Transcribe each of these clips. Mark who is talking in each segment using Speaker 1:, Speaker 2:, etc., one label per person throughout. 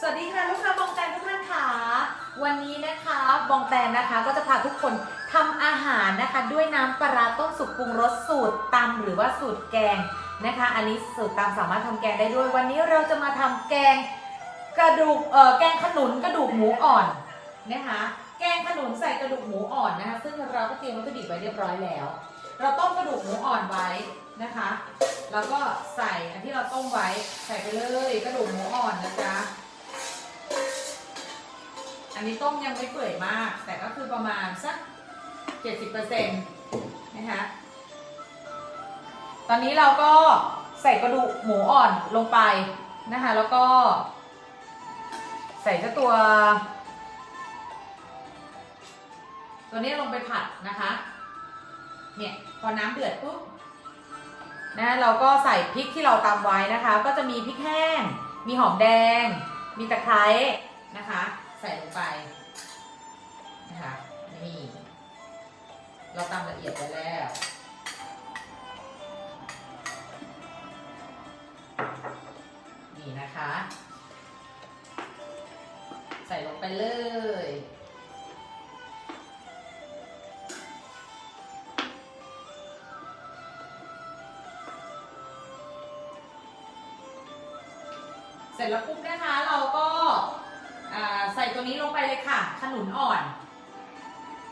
Speaker 1: สวัสดีค่ะลูกค้าบองแตนทุกท่านค่ะวันนี้นะคะบองแตนนะคะก็จะพาทุกคนทำอาหารนะคะ ด้วยน้ำปลาต้มสุกปรุงรสสูตรตำหรือว่าสูตรแกงนะคะ อันนี้สูตรตำสามารถทำแกงได้ด้วย วันนี้เราจะมาทำแกงกระดูกเอ่อแกงขนุนกระดูกหมูอ่อนนะคะ แกงขนุนใส่กระดูกหมูอ่อนนะคะ ซึ่งเราก็เตรียมวัตถุดิบไว้เรียบร้อยแล้ว เราต้มกระดูกหมูอ่อนไว้นะคะ แล้วก็ใส่อันที่เราต้มไว้ใส่ไปเลยกระดูกหมูอ่อนนะจ๊ะ อันนี้ต้มยังไม่เปื่อยมาก แต่ก็คือประมาณสัก70%นะคะ ตอนนี้เราก็ใส่กระดูกหมูอ่อนลงไปนะคะ แล้วก็ ใส่เจ้าตัว ตัวนี้ลงไปผัดนะคะ เนี่ยพอน้ำเดือดปุ๊บนะเราก็ใส่พริกที่เราตำไว้นะคะ ก็จะมีพริกแห้ง มีหอมแดง มีตะไคร้นะคะ ใส่ลงไปนะคะนี่เราตำละเอียดไปแล้วนี่นะคะ ใส่ลงไปเลย ร็จแล้วปุ๊บนะคะเราก็ใส่ตัวนี้ลงไปเลยค่ะ ขนุนอ่อน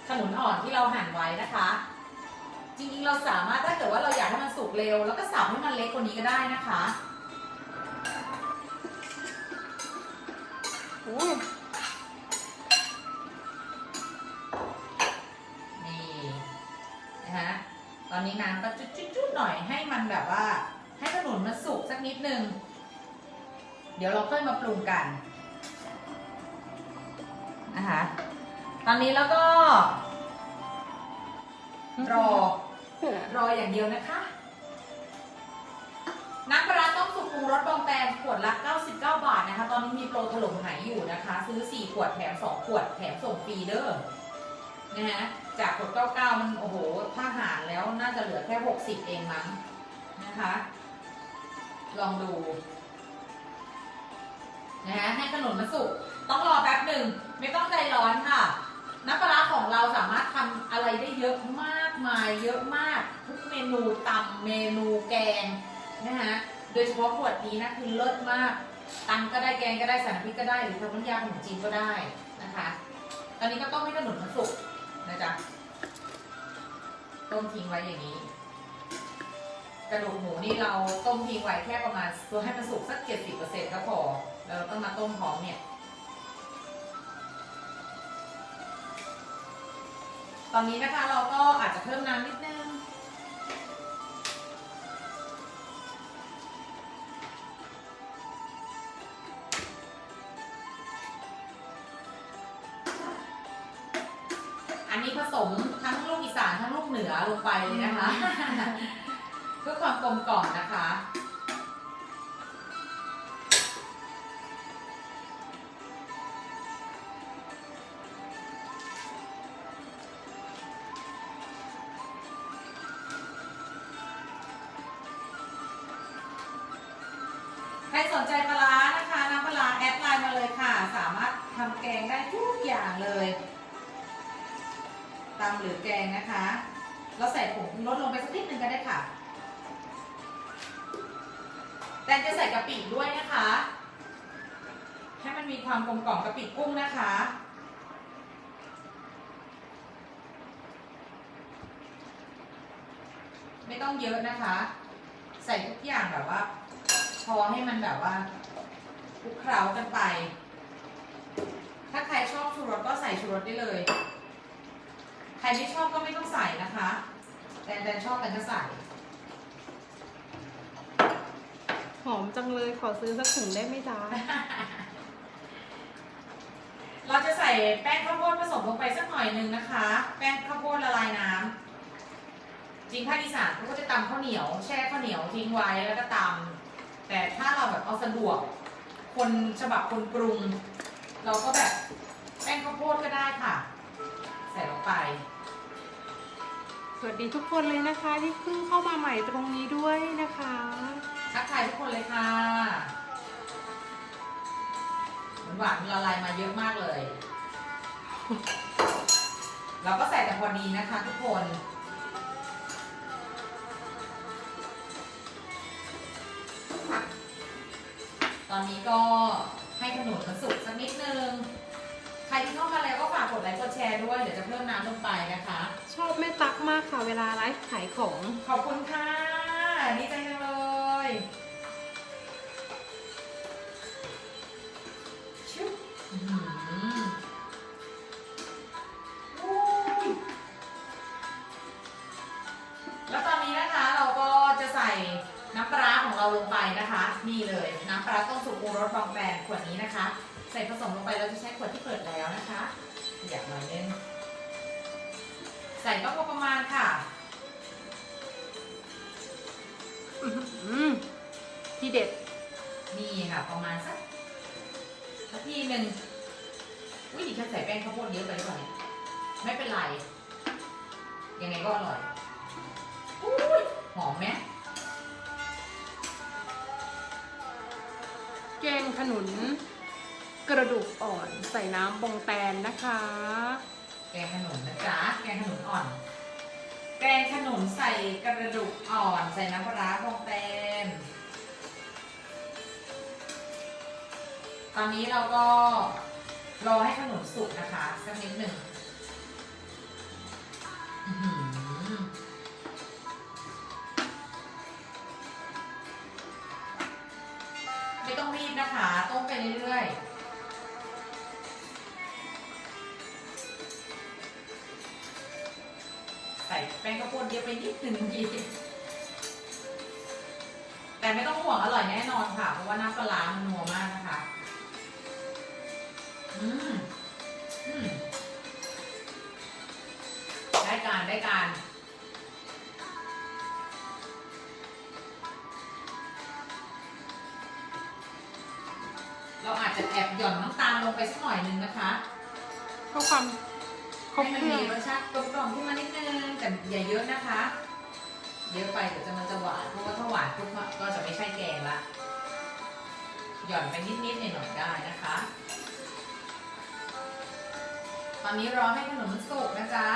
Speaker 1: ขนุนอ่อนที่เราหั่นไว้นะคะ จริงๆเราสามารถถ้าเกิดว่าเราอยากให้มันสุกเร็ว แล้วก็สับให้มันเล็กกว่านี้ก็ได้นะคะ
Speaker 2: อุ้ย
Speaker 1: นี่นะคะตอนนี้น้ำก็จุดๆหน่อยให้มันแบบว่า ให้ขนุนมันสุกสักนิดนึง เดี๋ยวเราค่อยมาปรุงกันนะคะตอนนี้แล้วก็รอรออย่างเดียวนะคะ น้ำปลาร้าต้มสุกปรุงรสบองแตนขวดละ 99 บาทนะคะ ตอนนี้มีโปรถล่มหายอยู่นะคะ ซื้อ 4 ขวดแถม 2 ขวดแถมส่งฟรีเด้อนะฮะจากขวด99 มันโอ้โห ถ้าหารแล้วน่าจะเหลือแค่ 60 เองมั้งนะคะ ลองดู นะฮะให้ขนมมันสุกต้องรอแป๊บหนึ่งไม่ต้องใจร้อนค่ะ น้ำปลาของเราสามารถทำอะไรได้เยอะมากมายเยอะมากทุกเมนูตำเมนูแกงนะคะโดยเฉพาะขวดนี้นะคือเลิศมากตำก็ได้แกงก็ได้ส่น้ำพริกก็ได้หรือทำน้ำยาขนมจีนก็ได้นะคะ ตอนนี้ก็ต้มให้ขนมมันสุกนะจ๊ะต้มทิ้งไว้อย่างนี้ กระดูกหมูนี่เราต้มทิ้งไว้แค่ประมาณตัวให้มันสุกสักเจ็ดสิบเปอร์เซ็นต์ก็พอ แล้วเราต้องมาต้มพร้อมเนี่ย ตอนนี้นะคะเราก็อาจจะเพิ่มน้ำนิดนึง อันนี้ผสมทั้งลูกอีสานทั้งลูกเหนือลงไปเลยนะคะ เพื่อความกลมกล่อมนะคะ นใจปลาร้านะคะน้ำปลาร้าแอดไลน์มาเลยค่ะ สามารถทำแกงได้ทุกอย่างเลยตำหรือแกงนะคะ เราใส่ผงลดลงไปสักนิดนึงก็ได้ค่ะ แต่จะใส่กะปิด้วยนะคะ ให้มันมีความกลมกล่อมกะปิกุ้งนะคะ ไม่ต้องเยอะนะคะ ใส่ทุกอย่างแบบว่า อให้มันแบบว่าคลุกเคล้ากันไป ถ้าใครชอบชูรสก็ใส่ชูรสได้เลย ใครไม่ชอบก็ไม่ต้องใส่นะคะ แต่แต่ชอบกันก็ใส่
Speaker 2: หอมจังเลยขอซื้อสักถุงได้ไหมจ๊ะ
Speaker 1: เราจะใส่แป้งข้าวโพดผสมลงไปสักหน่อยหนึงนะคะ แป้งข้าวโพดละลายน้ำจริงภาคอีสานเขาก็จะตำข้าวเหนียว แช่ข้าวเหนียวทิ้งไว้แล้วก็ตำ แต่ถ้าเราแบบเอาสะดวก คนฉบับคนปรุง เราก็แบบแป้งข้าวโพดก็ได้ค่ะ ใส่ลงไป
Speaker 2: สวัสดีทุกคนเลยนะคะ ที่เพิ่งเข้ามาใหม่ตรงนี้ด้วยนะคะ
Speaker 1: ทักทายทุกคนเลยค่ะหวานละลายมาเยอะมากเลย เราก็ใส่แต่พอดีนะคะทุกคน ตอนนี้ก็ให้ขนุนมันสุกสักนิดนึง ใครที่เข้ามาแล้วก็ฝากกดไลค์กดแชร์ด้วย เดี๋ยวจะเพิ่มน้ำลงไปนะคะ
Speaker 2: ชอบแม่ตักมากค่ะเวลาไลฟ์ขายของ
Speaker 1: ขอบคุณค่ะดีใจจังเลย ส่ก็พอประมาณค่ะ
Speaker 2: อื้อหือที่เด็ด
Speaker 1: นี่ค่ะ ประมาณสักนาทีหนึ่งอุ้ยดิฉันใส่แป้งข้าวโพดเยอะไปหรือเปล่าเนี่ยไม่เป็นไร ยังไงก็อร่อยอุ้ยหอมไหม
Speaker 2: แกงขนุน กระดูกอ่อนใส่น้ำบองแตนนะคะ
Speaker 1: แกงขนุนนะจ๊ะแกงขนุนอ่อน แกงขนุนใส่กระดูกอ่อน ใส่น้ำปลาร้าบองแตนตอนนี้เราก็รอให้ขนุนสุกนะคะสักนิดหนึ่ง ไปนิดหนึ่งกีแต่ไม่ต้องห่วงอร่อยแน่นอนค่ะ เพราะว่าน้ำปลาร้ามันนัวมากนะคะ อืมอืมได้การได้การเราอาจจะแอบหย่อนน้ำตาลลงไปสักหน่อยนึงนะคะ
Speaker 2: เพื่อความ รบ
Speaker 1: ให้มัน
Speaker 2: เครื่อ
Speaker 1: มี
Speaker 2: ง
Speaker 1: รสชาติกลมกล่อมขึ้นมานิดนึงแต่อย่าเยอะนะคะ เยอะไปเดี๋ยวจะมันจะหวานเพราะว่าถ้าหวานปุ๊บอะก็จะไม่ใช่แกงละหย่อนไปนิดๆหน่อยๆได้นะคะ ตอนนี้รอให้ขนมมันสุกนะจ๊ะ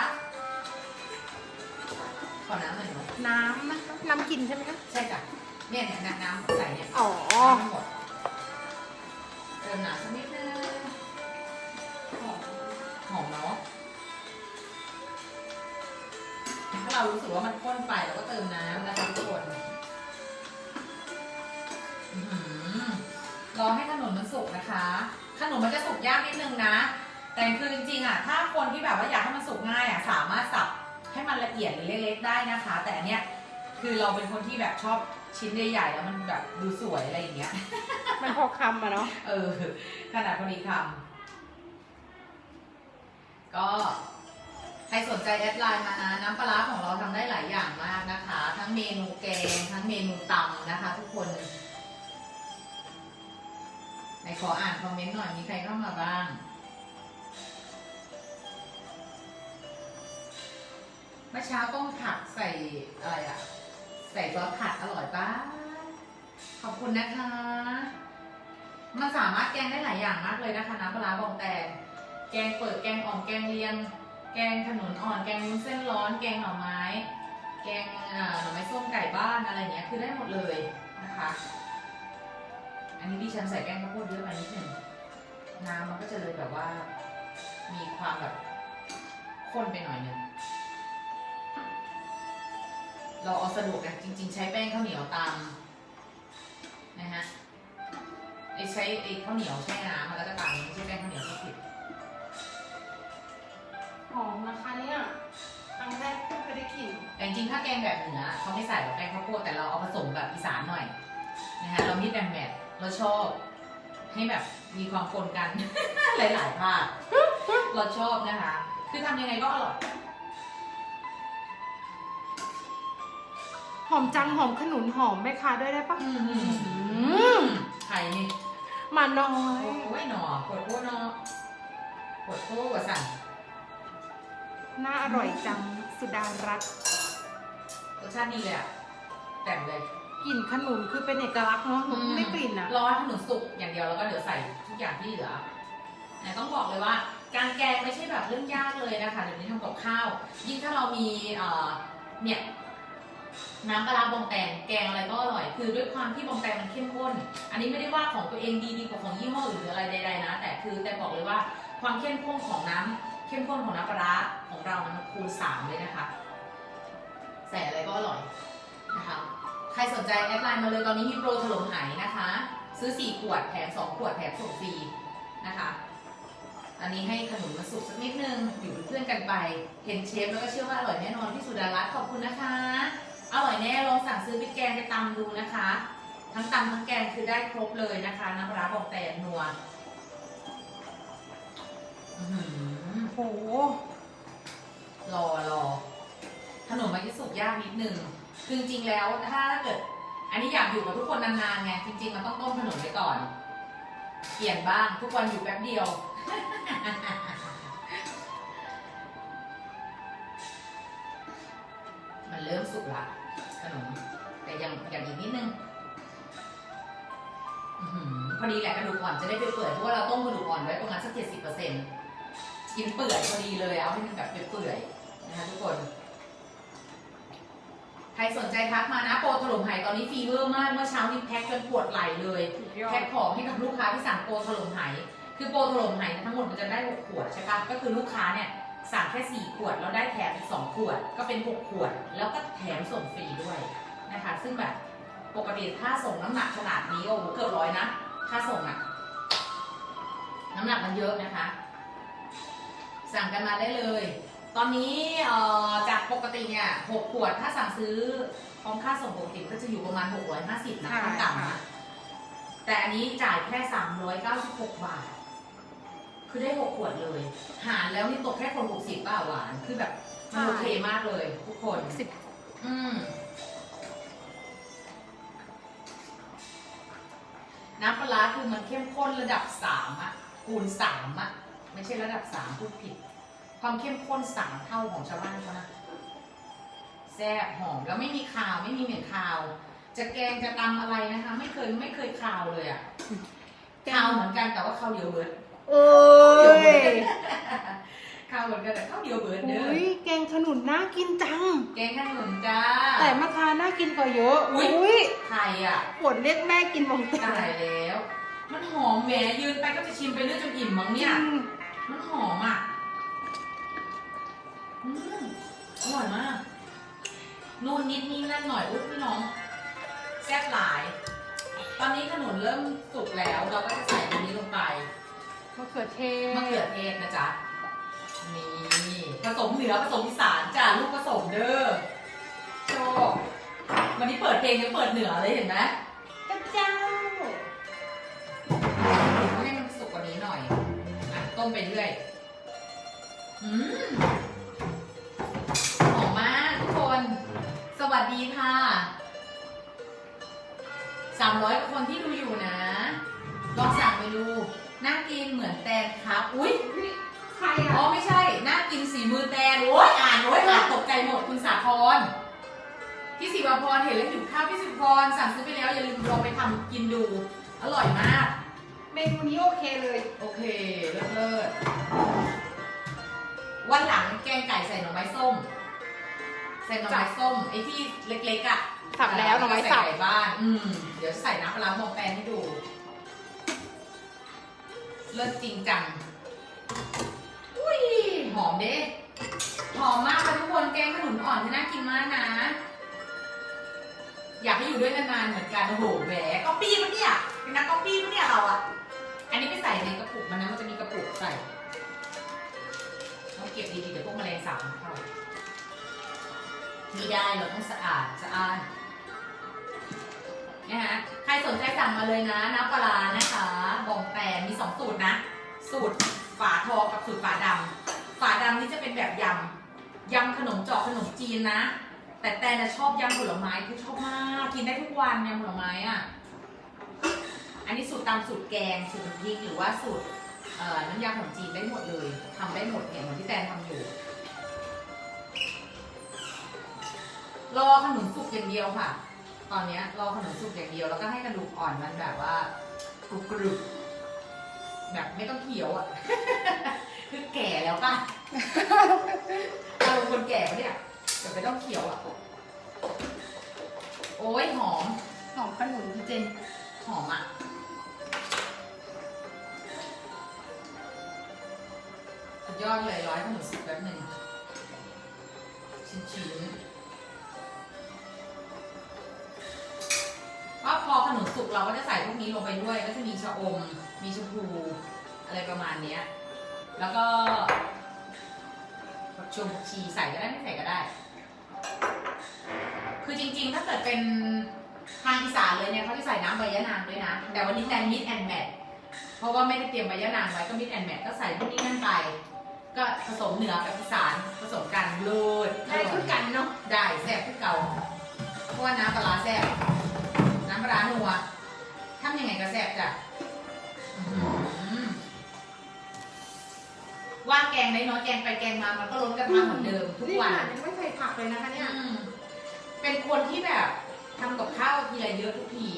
Speaker 1: ขอน้ำหน่อยเนาะ
Speaker 2: น้ำนะคะน้ำกินใช่ไหมคะ
Speaker 1: ใช่จ้ะเนี่ยเนี่ยน้ำใส่เนี่ย
Speaker 2: อ๋อ
Speaker 1: น้ำไม่หมดเติมน้ำสักนิดนึง
Speaker 2: หอม
Speaker 1: หอมเนาะ เรารู้สึกว่ามันข้นไปเราก็เติมน้ำนะคะทุกคนอื้อหือรอให้ขนมมันสุกนะคะ ขนมมันจะสุกยากนิดนึงนะ แต่คือจริงๆอะ ถ้าคนที่แบบว่าอยากให้มันสุกง่ายอะ สามารถสับให้มันละเอียดหรือเล็กๆได้นะคะ แต่อันเนี้ยคือเราเป็นคนที่แบบชอบชิ้นใหญ่ๆแล้วมันแบบดูสวยอะไรอย่างเงี้ย
Speaker 2: มันพอคำอะเนาะ
Speaker 1: เออ ขนาดพอดีคำก็ใครสนใจแอดไลน์มานะน้ำปลาร้าของเราทำได้หลายอย่างมากนะคะ ทั้งเมนูแกง ทั้งเมนูตำนะคะ ทุกคนไหนขออ่านคอมเมนต์หน่อยมีใครเข้ามาบ้างเมื่อเช้าต้มผักใส่อะไรอะใส่ซอสผัดอร่อยป้าขอบคุณนะคะ มันสามารถแกงได้หลายอย่างมากเลยนะคะน้ำปลาร้าบองแตงแกงเปิดแกงอ่อมแกงเลียง แกงขนุนอ่อน แกงวุ้นเส้นร้อน แกงหน่อไม้ แกงหน่อไม้ส้มไก่บ้านอะไรเงี้ยคือได้หมดเลยนะคะ อันนี้ดิฉันใส่แป้งข้าวโพดเยอะไปนิดหนึ่งน้ำมันก็จะเลยแบบว่า มีความแบบข้นไปหน่อยหนึงเราเอาสะดวกนะจริง ๆ ใช้แป้งข้าวเหนียวตามนะฮะไอใช้ไอข้าวเหนียวแช่น้ำมันก็จะต่างไม่ใช่แป้งข้าวเหนียวที่ผิด
Speaker 2: หอมนะคะเนี่ยครั้งแรกเพิ่งเคยได้กลิ่น
Speaker 1: แต่จริงๆถ้าแกงแบบเหนือเขาไม่ใส่หรอกแป้งข้าวโพดแต่เราเอาผสมแบบอีสานหน่อยนะฮะเรามิดแบมแมทเราชอบ ให้แบบมีความปนกัน หลายๆภาคเราชอบนะคะ คือทำยังไงก็อร่อย
Speaker 2: หอมจังหอมขนุนหอมแม่ค้าด้วยได้ปะ
Speaker 1: อืม
Speaker 2: อืม
Speaker 1: ไข่นี่
Speaker 2: มาน้อ
Speaker 1: โอ้
Speaker 2: ย
Speaker 1: ยหนอปวดโค้หนอปวดโค้กว่าสั่น
Speaker 2: น่าอร่อยจัง สุดารัตน์
Speaker 1: รสชาติดีเลยอะแต่งเลย
Speaker 2: กลิ่นขนุนคือเป็นเอกลักษณ์เนาะหนูเพิ่งได้กลิ่นอะ
Speaker 1: รอให้ขนมสุกอย่างเดียวแล้วก็เดี๋ยวใส่ทุกอย่างที่เหลือแต่ต้องบอกเลยว่า การแกงไม่ใช่แบบเรื่องยากเลยนะคะเดี๋ยวนี้ทำกับข้าว ยิ่งถ้าเรามีเอ่อเนี่ยน้ำปลาร้าบองแตงแกงอะไรก็อร่อย คือด้วยความที่บองแตงมันเข้มข้น อันนี้ไม่ได้ว่าของตัวเองดีดีกว่าของยี่ห้ออื่นหรืออะไรใดๆนะ แต่คือแต่บอกเลยว่าความเข้มข้นของน้ำ เข้มข้นของน้ำปลาร้าของเรามันคูณสามเลยนะคะ ใส่อะไรก็อร่อยนะคะ ใครสนใจแอดไลน์มาเลยตอนนี้มีโปรถล่มหายนะคะ ซื้อ 4 ขวดแถม2 ขวดแถมส่งฟรีนะคะ อันนี้ให้ขนมมาสุกสักนิดนึง อยู่เป็นเพื่อนกันไป เห็นเชฟแล้วก็เชื่อว่าอร่อยแน่นอนพี่สุดารัตน์ขอบคุณนะคะ อร่อยแน่ลองสั่งซื้อไปแกงไปตำดูนะคะ ทั้งตำทั้งแกงคือได้ครบเลยนะคะน้ำปลาบอกแต่นัวอือหือ
Speaker 2: โห
Speaker 1: รอรอขนมมันจะสุกยากนิดนึงคือจริงๆแล้วถ้าเกิด อันนี้อยากอยู่กับทุกคนนานๆไงจริงๆมันต้องต้มขนมไว้ก่อนเปลี่ยนบ้างทุกวันอยู่แป๊บเดียว มันเริ่มสุกละขนม แต่ยังยังอีกนิดนึงพอดีแหละกระดูกอ่อนจะได้ไปเปื่อยเพราะว่าเราต้มกระดูกอ่อนไว้ประมาณสักเจ็ดสิบเปอร์เซ็นต์ กินเปื่อยพอดีเลยเอาให้มันแบบเปื่อยๆนะคะทุกคน ใครสนใจทักมานะโปรถล่มไหตอนนี้ฟีเวอร์มากเมื่อเช้านี้แพ็คจนปวดไหล่เลย
Speaker 2: สุดยอ
Speaker 1: แพ็
Speaker 2: ด
Speaker 1: คของให้กับลูกค้าที่สั่งโปรถล่มไหคือโปรถล่มไหเนยทั้งหมดมันจะได้6ขวดใช่ปะก็คือลูกค้าเนี่ยสั่งแค่ 4 ขวด แล้วได้แถมอีก2ขวด ก็เป็น 6 ขวด แล้วก็แถมส่งฟรีด้วยนะคะ ซึ่งแบบปกติถ้าส่งน้ำหนักขนาดนี้โอ้โหเกือบร้อยนะ ค่าส่งอะน้ำหนักมันเยอะนะคะ สั่งกันมาได้เลย ตอนนี้เอ่อจากปกติเนี่ยหกขวดถ้าสั่งซื้อพร้อมค่าส่งปกติก็จะอยู่ประมาณ 650นะ
Speaker 2: ใช่
Speaker 1: ขั้นต่ำ
Speaker 2: ค่ะ
Speaker 1: นะแต่อันนี้จ่ายแค่ 396 บาท คือได้ 6 ขวดเลย หารแล้วนี่ตกแค่คน 60บ้าหวาน คือแบบมันโอเคมากเลย ทุกคน
Speaker 2: สิบ
Speaker 1: อืมน้ำปลาร้าคือมันเข้มข้นระดับสามอะคูณสามอะ ไม่ใช่ระดับสามพูดผิด ความเข้มข้นสามเท่าของชาวบ้านเขานะแซ่บหอมแล้วไม่มีคาวไม่มีเหม็นคาว จะแกงจะตำอะไรนะคะ ไม่เคยไม่เคยคาวเลยอะคาวเหมือนกันแต่ว่าคาวเดียวเบิร์ด
Speaker 2: เอ้ย
Speaker 1: คาวเหมือนกันแต่ข้าวเดียวเบิร์ดเด้อ
Speaker 2: อุ้ยแกงขนุนน่ากินจัง
Speaker 1: แกงขนุนจ้า
Speaker 2: แต่มะขามน่ากินกว่าเยอะ
Speaker 1: อุ๊ย
Speaker 2: อุ้ย
Speaker 1: ไข่อะ
Speaker 2: ปวดเรียกแม่กินบองแต
Speaker 1: ตายแล้ว มันหอมแหมยืนไปก็จะชิมไปเรื่อยจนอิ่มมั้งเนี่ย มันหอมอะ อืมอร่อยมากนู่นนิดนี่นั่นหน่อยอุ้ยพี่น้องแซ่บหลาย ตอนนี้ขนุนเริ่มสุกแล้ว เราก็จะใส่ตรงนี้ลงไป
Speaker 2: มะเขือเทศ
Speaker 1: มะเขือเทศนะจ๊ะ นี่ผสมเหนือผสมอีสานจ้ะลูกผสมเด้อโชควันนี้เปิดเพลงยังเปิดเหนือเลยเห็นไหม ต้มไปเรื่อยอืมหอมมากทุกคน สวัสดีค่ะสามร้อยคนที่ดูอยู่นะ ลองสั่งไปดู น่ากินเหมือนแตนครับ อุ๊ย
Speaker 2: ใคร
Speaker 1: อ๋อ
Speaker 2: อะ
Speaker 1: ไม่ใช่ น่ากินสีมือแตนโอ้ยอ่านโอ้ยอ่านตกใจหมดคุณสาคร พี่สิวพรเห็นแล้วหิวข้าวพี่สิวพรสั่งซื้อไปแล้วอย่าลืมลองไปทำกินดู อร่อยมาก
Speaker 2: เมนูนี้โอเคเลย
Speaker 1: โอเค เลิศเลิศวันหลังแกงไก่ใส่หน่อไม้ส้ม ใส่หน่อไม้ส้มไอ้ที่เล็กๆอะ
Speaker 2: สับแล้วหน่อไม้สับ
Speaker 1: ใส่ไก่บ้าน อืม เดี๋ยวใส่น้ำปลาร้าหมกแปนให้ดู เลิศจริงจัง อุ้ย หอมเด้ หอมมากค่ะทุกคน แกงขนุนอ่อนที่น่ากินมากนะ อยากให้อยู่ด้วยนานๆเหมือนกัน โอ้โห แหวก๊อปปี้ปะเนี่ย เป็นนักก๊อปปี้ปะเนี่ยเราอะ อันนี้ไปใส่ในกระปุกมันนะมันจะมีกระปุกใส่ต้องเก็บดีๆเดี๋ยวพวกแมลงสาบมันเข้าไม่ได้เราต้องสะอาดสะอาดนะคะใครสนใจสั่งมาเลยนะน้ำปลานะคะบองแปนมีสองสูตรนะ สูตรฝาทองกับสูตรฝาดำฝาดำนี่จะเป็นแบบยำยำขนมจาะขนมจีนนะ แต่แต่นะชอบยำผลไม้คือชอบมาก กินได้ทุกวันยำผลไม้อะ นนี้สูตรตามสูตรแกงสูตรน้ำพริกหรือว่าสูตรเอ่อน้ำยาขนมจีนได้หมดเลยทำได้หมดเนี่ยเหมือนที่แตนทำอยู่ รอขนมสุกอย่างเดียวค่ะ ตอนเนี้ยรอขนมสุกอย่างเดียว แล้วก็ให้กระดูกอ่อนมันแบบว่ากรุบกรุบแบบไม่ต้องเขียวอะ คือแก่แล้วป่ะอารมณ์คนแก่ปะเนี่ยเดี๋ยวไม่ต้องเขียวอะ โอ้ยหอม
Speaker 2: หอมขนุนพี่เจน
Speaker 1: หอมอะ สุดยอดเลยร้อยขนมสุกแป๊บหนึ่งชิ้นชิ้นๆว่าพอขนมสุกเราก็จะใส่พวกนี้ลงไปด้วย ก็จะมีชะอม มีชมพูอะไรประมาณเนี้ย แล้วก็ผักชมผักชีใส่ก็ได้ไม่ใส่ก็ได้ คือจริงๆ ถ้าเกิดเป็นทางอีสานเลยเนี่ยเขาจะใส่น้ำใบยะนางด้วยนะ แต่วันนี้แตนมิดแอนแมท เพราะว่าไม่ได้เตรียมใบยะนางไว้ก็มิดแอนแมทก็ใส่พวกนี้นั่นไป ก็ผสมเหนือกับอีสานผสมกันเลิศ
Speaker 2: ได้คือกันเนาะ
Speaker 1: ได้แซ่บคือเก่าเพราะว่าน้ำปลาร้าแซ่บน้ำปลาร้านัวทำยังไงก็แซ่บจ้ะอื้อหือว่าแกงน้อยๆแกงไปแกงมามันก็ล้นกระทะเหมือนเดิมทุกวัน
Speaker 2: ยังไม่ใส่ผักเลยนะคะเนี่ย
Speaker 1: อืมเป็นคนที่แบบทำกับข้าวทีไรเยอะทุกที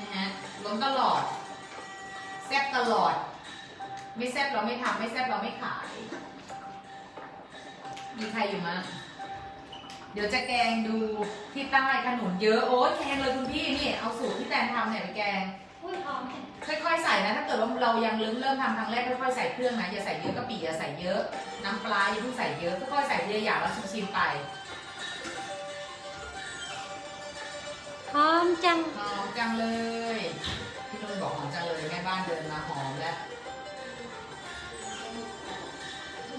Speaker 1: นะฮะล้นตลอดแซ่บตลอด ไม่แซ่บเราไม่ทำไม่แซ่บเราไม่ขาย มีใครอยู่มั้งเดี๋ยวจะแกงดูที่ใต้ขนุนเยอะโอ้ยแกงเลยคุณพี่นี่เอาสูตรที่แตนทำเนี่ยไปแกง
Speaker 3: อุ้ยหอม
Speaker 1: ค่อยๆใส่นะถ้าเกิดว่าเรายังเริ่มเริ่มทำครั้งแรกค่อยๆใส่เครื่องนะอย่าใส่เยอะกะปิอย่าใส่เยอะ น้ำปลาอย่าเพิ่งใส่เยอะค่อยๆใส่ทีละอย่างแล้วชิมๆไป
Speaker 3: หอมจัง
Speaker 1: หอมจังเลย พี่นุ่นบอกหอมจังเลยแม่บ้านเดินมาหอมแล้วอื้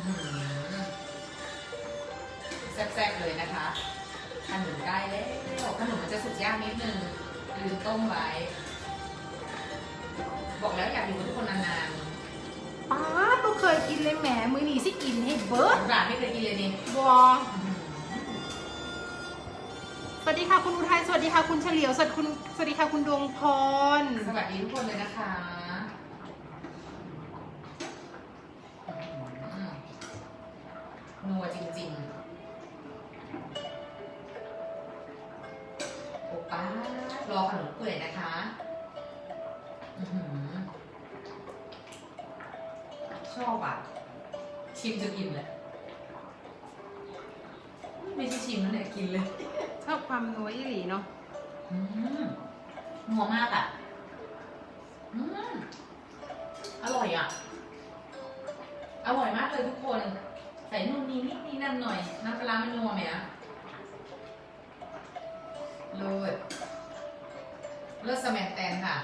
Speaker 1: อหือแซ่บๆเลยนะคะขนมใกล้แล้วขนมมันจะสุกยากนิดนึงลืมต้มไว้ บอกแล้วอยากอยู่กับทุกคนนาน
Speaker 2: ป้าดบ่เคยกินเลยแหมมือหนีสิกินให้เบิร์ด
Speaker 1: ๆหลานไม่เคยกินเลยนี่
Speaker 2: บอส วัสดีค่ะคุณอุทัยสวัสดีค่ะคุณเฉลียวสวัสดีคุณสวัสดีค่ะคุณดวงพร
Speaker 1: สวัสดีทุกคนเลยนะคะนัวจริงๆ โอป้ารอขนมเปื่อยนะคะอชอบอะ ชิมจนอิ่มเลย ไม่ใช่ชิมนะเนี่ยกินเลย
Speaker 2: ชอบความนัวอีหลีเนาะ
Speaker 1: อืมนัวมากอะ อืมอร่อยอะ อร่อยมากเลยทุกคน ใส่นู่นนี่นี่นี่นั่นหน่อย น้ำปลาร้ามันนัวไหมอะเลิศเลิศสแมนแตนค่ะ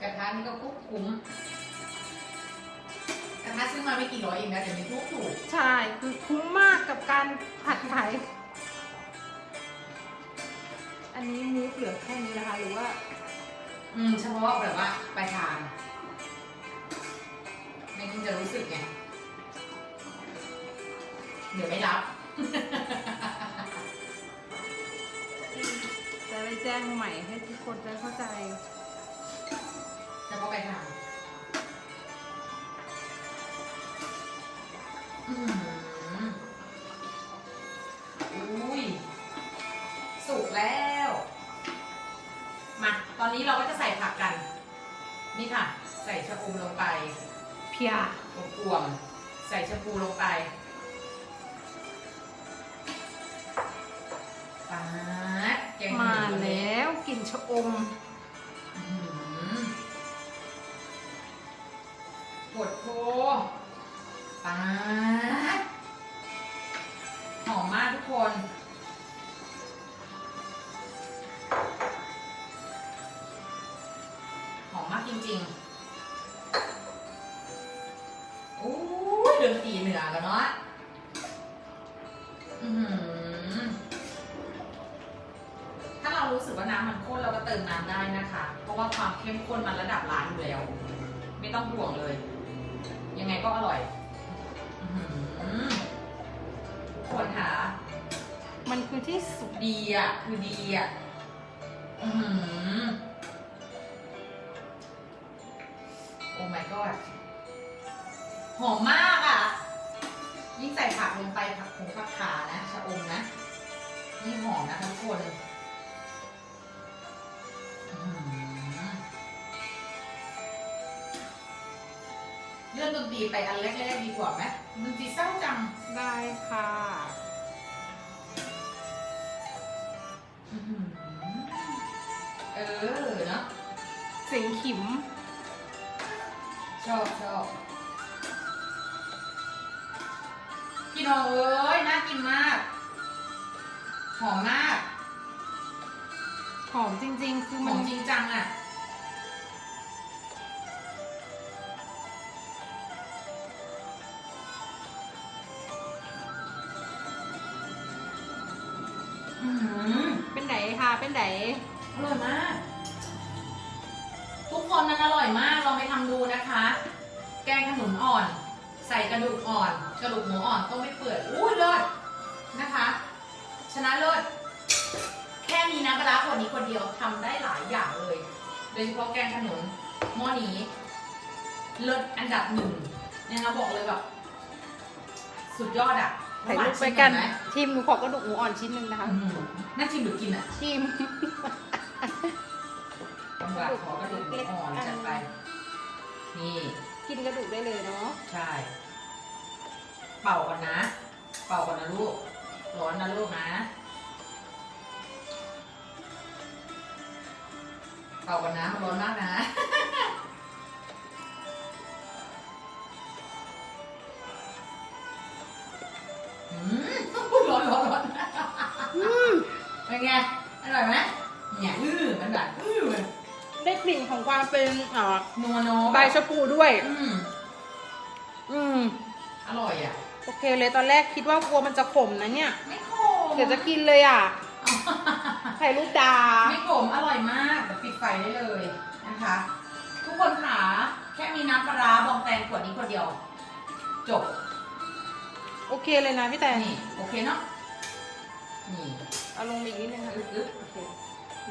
Speaker 1: กระทะนี่ก็คุ้มคุ้ม กระทะซื้อมาไม่กี่ร้อยเองนะเดี๋ยวนี้ทุกถูก
Speaker 2: ใช่ คือคุ้มมากกับการผัดไข่อันนี้มูฟเหลือแค่นี้นะคะ หรือว่า
Speaker 1: อืมเฉพาะแบบว่าไปทานไม่งั้นจะรู้สึกไงเดี๋ยวไม่รับ
Speaker 2: จะไปแจ้งใหม่ให้ทุกคนได้เข้าใจ
Speaker 1: เฉพาะไปทาน อืมอุ้ย สุกแล้ว มา ตอนนี้เราก็จะใส่ผักกัน นี่ค่ะ ใส่ชะอมลงไป
Speaker 2: เพีย
Speaker 1: อบอวมใส่ชะพูลงไปป๊าดแกง
Speaker 2: มา
Speaker 1: เห็ดตัวนี้
Speaker 2: แล้วกลิ่นชะอม
Speaker 1: อื้อหือปวดโพป๊าด ต้องห่วงเลย ยังไงก็อร่อยอควรหา
Speaker 2: มันคือที่สุด
Speaker 1: ดีอะ คือดีอะโอ้ my god หอมมากอะ ยิ่งใส่ผักลงไปผักผงผักขานะชะอมนะ นี่หอมนะคะทุกคน เลื่อนดนตรีไปอันแรกๆดีกว่าไหมดนตรีเศร้าจัง
Speaker 2: ได้ค่ะ
Speaker 1: อื้อหือเออเนาะ
Speaker 2: เสียงขิม
Speaker 1: ชอบชอบพี่น้องเอ้ยน่ากินมาก หอมมาก
Speaker 2: หอมจริง ๆ คือ
Speaker 1: ห
Speaker 2: มั
Speaker 1: อนมจริงจังอะ
Speaker 2: ค่ะเป็นไหน
Speaker 1: อร่อยมาก ทุกคนมันอร่อยมากลองไปทำดูนะคะ แกงขนุนอ่อน ใส่กระดูกอ่อน กระดูกหมูอ่อนต้มไม่เปื่อยอุ้เลิศนะคะ ชนะเลิศแค่มีน้ำปลาร้าขวดนี้คนเดียวทำได้หลายอย่างเลย โดยเฉพาะแกงขนุนหม้อนี้ เลิศอันดับหนึ่งนะคะบอกเลยแบบ สุดยอดอะ
Speaker 2: ถ่ายรูปไปกัน
Speaker 1: หวาชิมหอยไหม
Speaker 2: ชิมหนูขอกระดูกหมูอ่อนชิ้นหนึ่งนะคะ
Speaker 1: อื้อหือน่าชิมหรือกินอะ
Speaker 2: ชิม
Speaker 1: จังหวะขอกระดูกหมูอ่อนจัดไป นี่
Speaker 2: กินกระดูกได้เลยเนาะ
Speaker 1: ใช่ เป่าก่อนนะ เป่าก่อนนะลูก ร้อนนะลูกนะ เป่าก่อนนะมันร้อนมากนะ อืมร้อนร้อนร้อนเป็นไง อร่อยไหมเนี่ยอื้อมันแบบอื้อมัน
Speaker 2: ได้กลิ่นของความเป็นอ่า
Speaker 1: นัวโน
Speaker 2: ใบชะพูด้วย
Speaker 1: อืม
Speaker 2: อืม
Speaker 1: อร่อยอะ
Speaker 2: โอเคเลยตอนแรกคิดว่ากลัวมันจะขมนะเนี่ย
Speaker 1: ไม่ขม
Speaker 2: เดี๋ยวจะกินเลยอะถ่ายรูปดา
Speaker 1: ไม่ขมอร่อยมากเดี๋ยวปิดไฟได้เลยนะคะ ทุกคนขาแค่มีน้ำปลาร้าบองแตงขวดนี้ขวดเดียว จบ
Speaker 2: โอเคเลยนะพี่แต่
Speaker 1: นี่โอเคเนาะนี่
Speaker 2: เอาลงมาอีกนิดนึงค่ะ
Speaker 1: อึ๊บ
Speaker 2: โอเค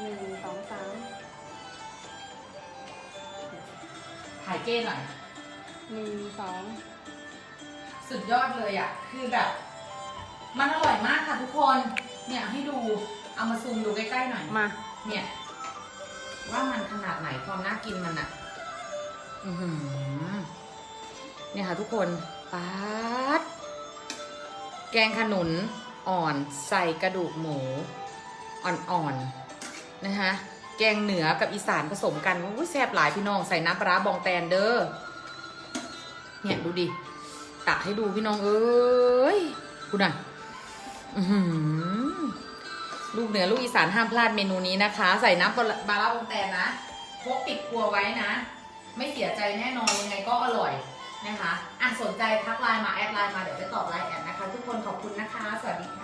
Speaker 2: หนึ่งสองสาม
Speaker 1: ถ่ายเก้หน่อย
Speaker 2: หนึ่งสอง
Speaker 1: สุดยอดเลยอะ คือแบบ มันอร่อยมากค่ะทุกคน เนี่ยให้ดู เอามาซูมดูใกล้ๆหน่อย
Speaker 2: มา
Speaker 1: เนี่ย ว่ามันขนาดไหนความน่ากินมันอะอือหือเนี่ยค่ะทุกคน ป๊าด แกงขนุนอ่อนใส่กระดูกหมูอ่อนๆนะคะแกงเหนือกับอีสานผสมกันอุ้ยแซ่บหลายพี่น้องใส่น้ำปลาบองแตนเด้อเนี่ยดูดิตักให้ดูพี่น้องเอ้ยคุณอะลูกเหนือลูกอีสานห้ามพลาดเมนูนี้นะคะ ใส่น้ำปลาบาร่าวงแตนนะพกติดครัวไว้นะ ไม่เสียใจแน่นอนยังไงก็อร่อยนะคะอะสนใจทักไลน์มาแอดไลน์มาเดี๋ยวจะตอบไลน์แอด ทุกคนขอบคุณนะคะ สวัสดีค่ะ